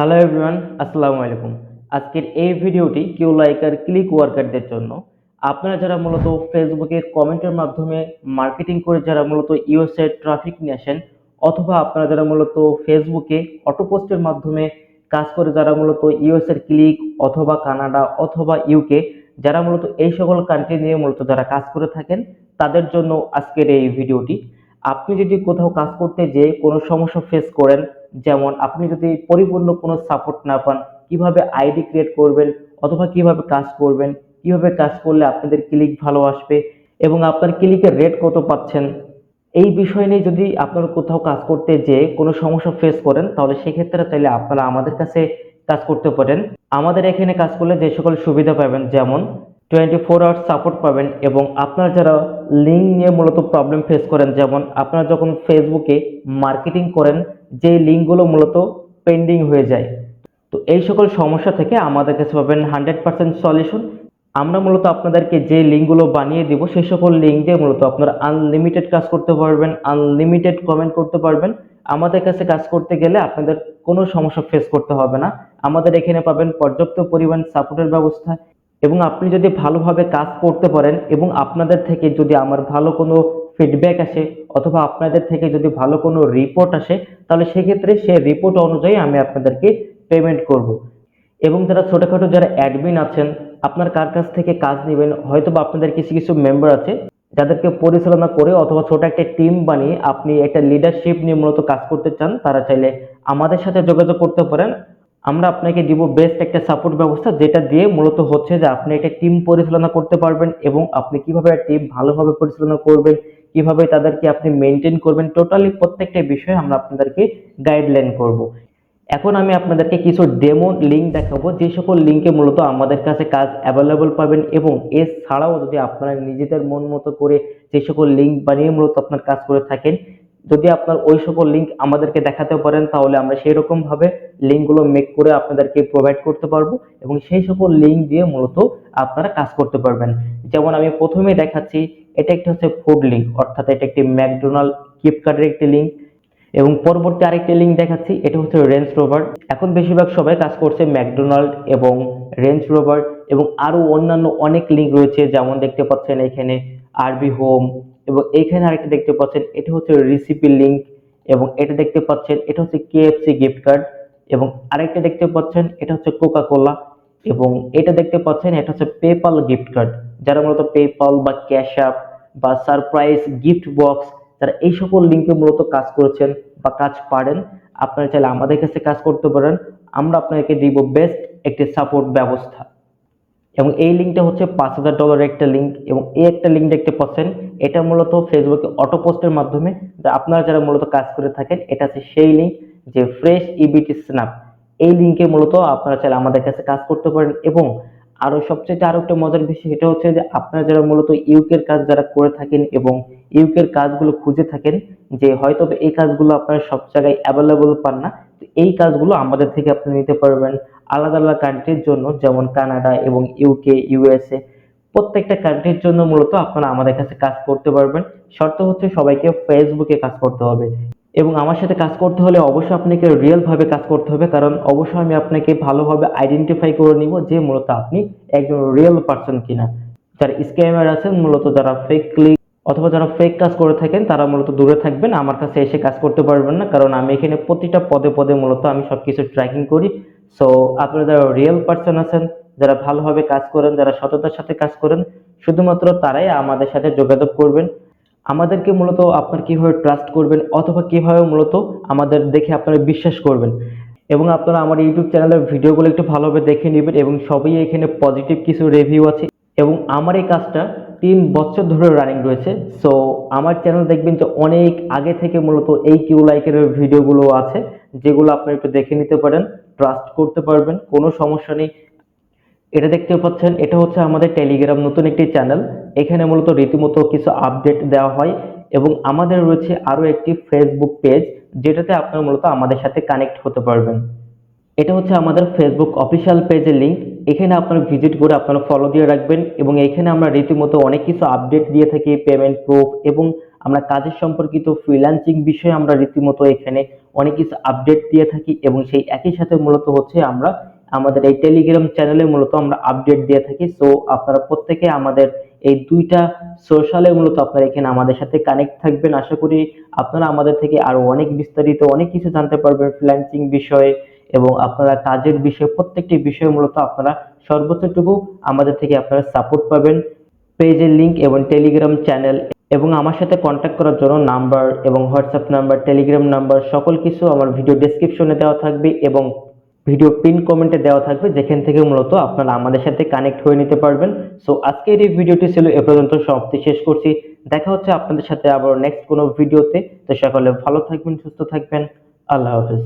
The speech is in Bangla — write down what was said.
হ্যালো এভরিওয়ান আসসালামু আলাইকুম। আজকের এই ভিডিওটি কিউ লাইকার ক্লিক ওয়ার্কারদের জন্য। আপনারা যারা মূলত ফেসবুকে কমেন্টের মাধ্যমে মার্কেটিং করে যারা মূলত ইউএসএ ট্রাফিক নিয়ে আসেন, অথবা আপনারা যারা মূলত ফেসবুকে অটো পোস্টের মাধ্যমে কাজ করে যারা মূলত ইউএসএর ক্লিক অথবা কানাডা অথবা ইউকে যারা মূলত এই সকল কান্ট্রি নিয়ে মূলত যারা কাজ করে থাকেন, তাদের জন্য আজকের এই ভিডিওটি। আপনি যদি কোথাও কাজ করতে যেয়ে কোনো সমস্যা ফেস করেন যেমন আপনি যদি পরিপূর্ণ কোনো সাপোর্ট না পান, কীভাবে আইডি ক্রিয়েট করবেন অথবা কীভাবে কাজ করবেন, কীভাবে কাজ করলে আপনাদের ক্লিক ভালো আসবে এবং আপনার ক্লিকের রেট কত পাচ্ছেন, এই বিষয় নিয়ে যদি আপনারা কোথাও কাজ করতে যেয়ে কোনো সমস্যা ফেস করেন, তাহলে সেক্ষেত্রে চাইলে আপনারা আমাদের কাছে কাজ করতে পারেন। আমাদের এখানে কাজ করলে যে সকল সুবিধা পাবেন, যেমন টোয়েন্টি ফোর আওয়ার্স সাপোর্ট পাবেন এবং আপনারা যারা লিঙ্ক নিয়ে মূলত প্রবলেম ফেস করেন, যেমন আপনারা যখন ফেসবুকে মার্কেটিং করেন যেই লিঙ্কগুলো মূলত পেন্ডিং হয়ে যায়। তো এই সকল সমস্যা থেকে আমাদের কাছে পাবেন হান্ড্রেড পার্সেন্ট সলিউশন। আমরা মূলত আপনাদেরকে যে লিঙ্কগুলো বানিয়ে দিব, সেই সকল লিঙ্ক দিয়ে মূলত আপনারা আনলিমিটেড কাজ করতে পারবেন, আনলিমিটেড কমেন্ট করতে পারবেন। আমাদের কাছে কাজ করতে গেলে আপনাদের কোনো সমস্যা ফেস করতে হবে না। আমাদের এখানে পাবেন পর্যাপ্ত পরিমাণ সাপোর্টের ব্যবস্থা এবং আপনি যদি ভালোভাবে কাজ করতে পারেন এবং আপনাদের থেকে যদি আমার ভালো কোনো ফিডব্যাক আসে অথবা আপনাদের থেকে যদি ভালো কোনো রিপোর্ট আসে, তাহলে সেক্ষেত্রে সেই রিপোর্ট অনুযায়ী আমি আপনাদেরকে পেমেন্ট করব। এবং যারা ছোটোখাটো যারা অ্যাডমিন আছেন, আপনার কার কাছ থেকে কাজ নেবেন হয়তো বা আপনাদের কিছু কিছু মেম্বার আছে, যাদেরকে পরিচালনা করে অথবা ছোট একটা টিম বানিয়ে আপনি একটা লিডারশিপ নিয়ে মূলত কাজ করতে চান, তারা চাইলে আমাদের সাথে যোগাযোগ করতে পারেন। আমরা আপনাকে দিব বেস্ট একটা সাপোর্ট ব্যবস্থা, যেটা দিয়ে মূলত হচ্ছে যে আপনি একটা টিম পরিচালনা করতে পারবেন এবং আপনি কীভাবে টিম ভালোভাবে পরিচালনা করবেন কীভাবে তাদেরকে আপনি মেনটেন করবেন টোটালি প্রত্যেকটা বিষয়ে আমরা আপনাদেরকে গাইডলাইন করব। এখন আমি আপনাদেরকে কিছু ডেমো লিঙ্ক দেখাবো, যে সকল লিঙ্কে মূলত আমাদের কাছে কাজ অ্যাভেলেবল পাবেন এবং এছাড়াও যদি আপনারা নিজেদের মন মতো করে যে সকল লিঙ্ক বানিয়ে মূলত আপনার কাজ করে থাকেন, যদি আপনার ওই সকল লিঙ্ক আমাদেরকে দেখাতে পারেন, তাহলে আমরা সেই রকম ভাবে লিঙ্কগুলো মেক করে আপনাদেরকে প্রোভাইড করতে পারব এবং সেই সকল লিঙ্ক দিয়ে মূলত আপনারা কাজ করতে পারবেন। যেমন আমি প্রথমে দেখাচ্ছি, এটা একটা হচ্ছে ফুড লিঙ্ক অর্থাৎ এটা একটি ম্যাকডোনাল্ড কার্ডের একটি লিঙ্ক এবং পরবর্তী আরেকটি লিঙ্ক দেখাচ্ছি, এটা হচ্ছে রেঞ্জ রোভার এখন বেশিরভাগ সবাই কাজ করছে ম্যাকডোনাল্ড এবং রেঞ্জ রোভার এবং আরও অন্যান্য অনেক লিঙ্ক রয়েছে, যেমন দেখতে পাচ্ছেন এখানে আরবি হোম এবং এখানে আরেকটা দেখতে পাচ্ছেন, এটা হচ্ছে রিসিপি লিঙ্ক এবং এটা দেখতে পাচ্ছেন, এটা হচ্ছে কেএফসি গিফট কার্ড এবং আরেকটা দেখতে পাচ্ছেন, এটা হচ্ছে কোকা কোলা এবং এটা দেখতে পাচ্ছেন, এটা হচ্ছে পেপাল গিফট কার্ড যারা মূলত পেপাল বা ক্যাশ অ্যাপ বা সারপ্রাইজ গিফট বক্স যারা এই সকল লিঙ্কে মূলত কাজ করেছেন বা কাজ পারেন। আপনারা চাইলে আমাদের কাছে কাজ করতে পারেন। আমরা আপনাকে দিব বেস্ট একটি সাপোর্ট ব্যবস্থা। এবং এই লিঙ্কটা হচ্ছে পাঁচ হাজার ডলারের একটা লিঙ্ক এবং এই একটা লিঙ্ক দেখতে পাচ্ছেন, এটা মূলত ফেসবুকে অটো পোস্টের মাধ্যমে, আপনারা যারা মূলত কাজ করে থাকেন, এটা হচ্ছে সেই লিঙ্ক যে ফ্রেশ ইবিটি স্ন্যাপ এই লিঙ্কে মূলত আপনারা চাইলে আমাদের কাছে কাজ করতে পারেন। এবং আরও সবচেয়ে আরও একটা মজার বিষয় সেটা হচ্ছে যে আপনারা যারা মূলত ইউকের কাজ যারা করে থাকেন এবং ইউকের কাজগুলো খুঁজে থাকেন, যে হয়তো এই কাজগুলো আপনারা সব জায়গায় অ্যাভেলেবল পান না, তো এই কাজগুলো আমাদের থেকে আপনি নিতে পারবেন আলাদা আলাদা কান্ট্রির জন্য, যেমন কানাডা এবং ইউকে ইউএসএ প্রত্যেকটা কান্ট্রির জন্য মূলত আপনারা আমাদের কাছে কাজ করতে পারবেন। শর্ত হচ্ছে সবাইকে ফেসবুকে কাজ করতে হবে। এবং আমার সাথে কাজ করতে হলে অবশ্যই আপনাকে রিয়েল ভাবে কাজ করতে হবে, কারণ অবশ্যই আমি আপনাকে ভালোভাবে আইডেন্টিফাই করে নিব যে মূলত আপনি একজন রিয়েল পার্সন কিনা। যারা স্ক্যামার আছেন, মূলত যারা ফেক ক্লিক অথবা যারা ফেক কাজ করে থাকেন, তারা মূলত দূরে থাকবেন, আমার কাছে এসে কাজ করতে পারবেন না, কারণ আমি এখানে প্রতিটা পদে পদে মূলত আমি সবকিছু ট্র্যাকিং করি। সো আপনারা যারা রিয়েল পার্সন আছেন, যারা ভালোভাবে কাজ করেন, যারা সততার সাথে কাজ করেন, শুধুমাত্র তারাই আমাদের সাথে যোগাযোগ করবেন। আমাদেরকে মূলত আপনার কীভাবে ট্রাস্ট করবেন অথবা কীভাবে মূলত আমাদের দেখে আপনারা বিশ্বাস করবেন। এবং আপনারা আমার ইউটিউব চ্যানেলের ভিডিওগুলো একটু ভালোভাবে দেখে নেবেন এবং সবই এখানে পজিটিভ কিছু রিভিউ আছে। এবং আমার এই কাজটা তিন বছর ধরে রানিং রয়েছে। সো আমার চ্যানেল দেখবেন যে অনেক আগে থেকে মূলত এই কিউ লাইকের ভিডিওগুলো আছে, যেগুলো আপনারা একটু দেখে নিতে পারেন ট্রাস্ট করতে পারবেন, কোনো সমস্যা নেই। এটা দেখতে পাচ্ছেন, এটা হচ্ছে আমাদের টেলিগ্রাম নতুন একটি চ্যানেল এখানে মূলত রীতিমতো কিছু আপডেট দেওয়া হয় এবং আমাদের রয়েছে আরও একটি ফেসবুক পেজ যেটাতে আপনারা মূলত আমাদের সাথে কানেক্ট হতে পারবেন। এটা হচ্ছে আমাদের ফেসবুক অফিসিয়াল পেজের লিঙ্ক এখানে আপনারা ভিজিট করে আপনারা ফলো দিয়ে রাখবেন এবং এখানে আমরা রীতিমতো অনেক কিছু আপডেট দিয়ে থাকি পেমেন্ট প্রুফ এবং আমরা কাজের সম্পর্কিত ফ্রিল্যান্সিং বিষয়ে আমরা রীতিমতো এখানে অনেক কিছু আপডেট দিয়ে থাকি এবং সেই একই সাথে মূলত হচ্ছে আমরা আমাদের এই টেলিগ্রাম চ্যানেলে মূলত আমরা আপডেট দিয়ে থাকি। সো আপনারা প্রত্যেকে আমাদের এই দুইটা সোশ্যালে মূলত আপনারা এখানে আমাদের সাথে কানেক্ট থাকবেন। আশা করি আপনারা আমাদের থেকে আরও অনেক বিস্তারিত অনেক কিছু জানতে পারবেন ফ্রিল্যান্সিং বিষয়ে এবং আপনারা কাজের বিষয়ে, প্রত্যেকটি বিষয়ে মূলত আপনারা সর্বোচ্চটুকু আমাদের থেকে আপনারা সাপোর্ট পাবেন। পেজের লিঙ্ক এবং টেলিগ্রাম চ্যানেল এবং আমার সাথে কন্ট্যাক্ট করার জন্য নাম্বার এবং হোয়াটসঅ্যাপ নাম্বার টেলিগ্রাম নাম্বার সকল কিছু আমার ভিডিও ডেসক্রিপশনে দেওয়া থাকবে এবং ভিডিও পিন কমেন্টে দেওয়া থাকবে, যেখান থেকে মূলত আপনারা আমাদের সাথে কানেক্ট হয়ে নিতে পারবেন। সো আজকের এই ভিডিওটি ছিল এ পর্যন্ত সমাপ্তি শেষ করছি। দেখা হচ্ছে আপনাদের সাথে আবার নেক্সট কোনো ভিডিওতে। তো সকলে ভালো থাকবেন, সুস্থ থাকবেন। আল্লাহ হাফেজ।